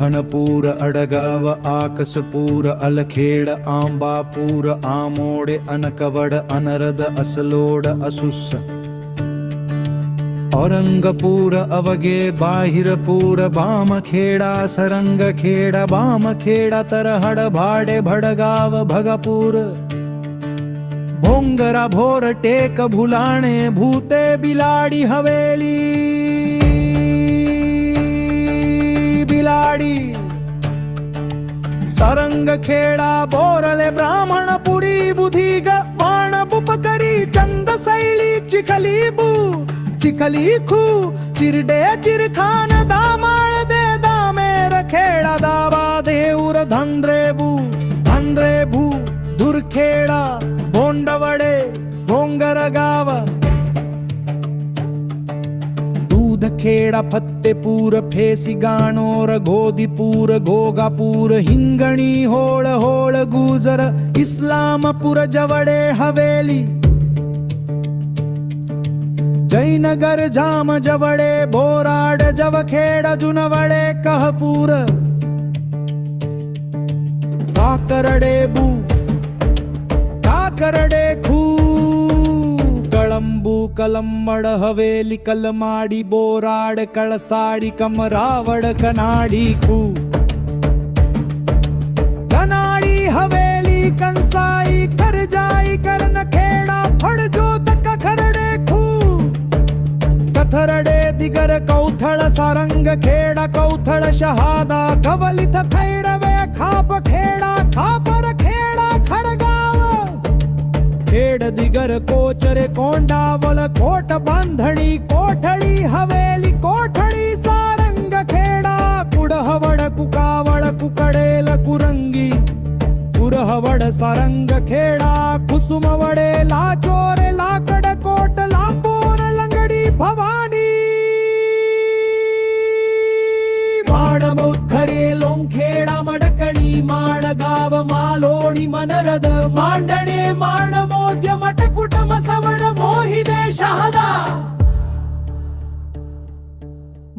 धनपूर अडगाव आकसपूर अलखेड आंबापूर आमोडे अनकवड अनरद असलोड असुस्स औरंगपूर अवगे बाहिरपूर बामखेडा सरंगखेडा बामखेडा तरहड भाडे भडगाव भगपूर भोंगरा भोर टेक भुलाणे भूते बिलाडी हवेली ಸಂಗಖೇಳ ಬೋರಲೆ ಬ್ರಾಹ್ಮಣ ಪುರಿ ಬುಧಿಗ ವಾಣಬುಪಕರಿ ಚಂದ ಸೈಳಿ ಚಿಖಲೀಬು ಚಿಖಲೀಖು ಚಿರ್ಡೆ, ಚಿರ್ಖಾನ, ದಾಮಾಳದೆ, ದಾಮೇರ ಖೇಳ, ದಾವಾ, ದೇವ್ರ ಧಂದ್ರೇಬು ಧಂದ್ರೇಬು ದುರ್ಖೇಳ, ಬೋಂಡವಡೆ, ಬೋಂಗರಗಾವ खेड़ा फत्तेपुर फेसी गाणोर घोगा गोगापुर हिंगणी होल होल गुजर, इस्लामपुर जवड़े हवेली। जयनगर जाम जवड़े बोराड जव खेड़ जुनवड़े कहपुर। काकरड़े बू ಕಲಮ್ಮಡ ಹವೇಲಿ ಕಲ್ಮಾಡಿ ಬೋರಾಡ ಕಳಸಾಡಿ ಕಮರಾವಡ ಕನಾಡಿ ಕೂ. ಕನಾಡಿ ಹವೇಲಿ ಕನ್ಸಾಯಿ ಕರ್ಜಾಯಿ ಕರ್ನ ಖೇಡ ಫಡ್ಜೋ ತಕ್ಕ ಕರಡೆ ಖೂ ಕಥರಡೆ ದಿಗರ ಕೌಥಳ ಸಾರಂಗ ಖೇಡ ಕೌಥಳ ಶಹಾದ ಕವಲಿತ ಭೈರವೆ ಖಾಪ ಕೊಂಡಾವಲ ಕೋಟ ಬಂಧಣಿ, ಕೋಠಳಿ ಹವೇಲಿ, ಕೋಠಳಿ ಸಾರಂಗ ಖೇಡ ಕುಡಹವಡ ಕುಕಾವಳ ಕುಕಡೇಲ ಕುರಂಗಿ. ಕುರಹವಡ ಸಾರಂಗ ಖೇಡ ಕುಸುಮವಡೆ ಲಾಚೋರೆ, ಲಾಕಡ ಕೋಟ, ಲಾಂಬೋರ ಲಂಗಡಿ ಭವಾನಿ. ಮಾಡಗಾವ ಮಾಲೋಣಿ ಮನರದ ಮಾಂಡಣೆ ಮಾಡಮೋದ್ಯ ಮಠ ಕುಟುಂಬ ಸವಣ ಮೋಹಿದೆ ಶಹದ.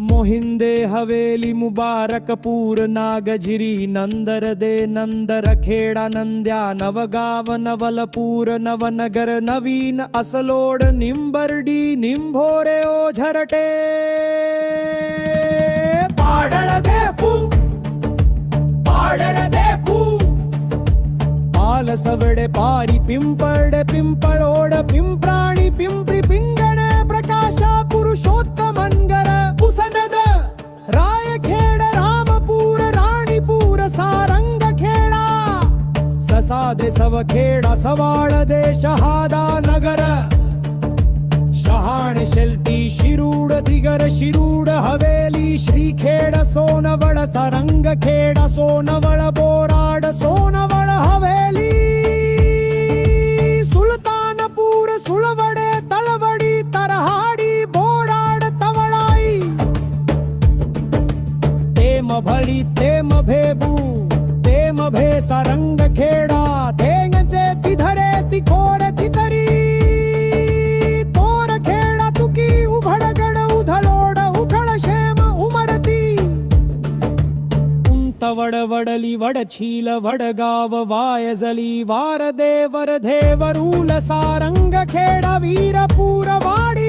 ಮೊಹಿಂದೆ ಹವೇಲಿ ಮುಬಾರಕಪೂರ ನಾಗಜಿರಿ ನಂದರ ದೇ ನಂದರ ಖೇಡ ನಂದ್ಯ ನವಗಾವ ನವಲಪೂರ ನವನಗರ ನವೀನ ಅಸಲೋಡ ನಿಂಬರ್ಡಿ ನಿಂಭೋರೆ ಓ ಪಾಡಳದೆ ಬಸವಡೆ ಪಾರಿ ಪಿಂಪಡೆ, ಪಿಂಪಳೋಡ, ಪಿಂಪ್ರಾಣಿ, ಪಿಂಪ್ರಿ ಪಿಂಗಣ, ಪ್ರಕಾಶ ಪುರುಷೋತ್ತಮಂಗರ ಪುಸನದ ರಾಯಖೇಡ, ರಾಮಪುರ, ರಾಣಿಪುರ, ಸಾರಂಗ ಖೇಡ, ಸಸಾದೆ ಸವ ಖೇಡ, ಸವಾಳ ದೇಶಹಾದ ನಗರ, ಶಹಾಣ ಶೆಲ್ಟಿ ಶಿರೂಡ ದಿಗರ ಶಿರೂಡ ಹವೇಲಿ, ಶ್ರೀಖೇಡ, ಸೋನವಳ, ಸರಂಗ ಖೇಡ, ಸೋನವಳ तेम भे खेडा धेंगचे तिधरे तिखोर तितरी. तोर खेडा तुकी उभडगड उधलोड उठळ शेम उमडती उंतवड वडली वडछील वडगाव वायजली वार देवर देवरूल सारंग खेडा वीरपूर वाडी.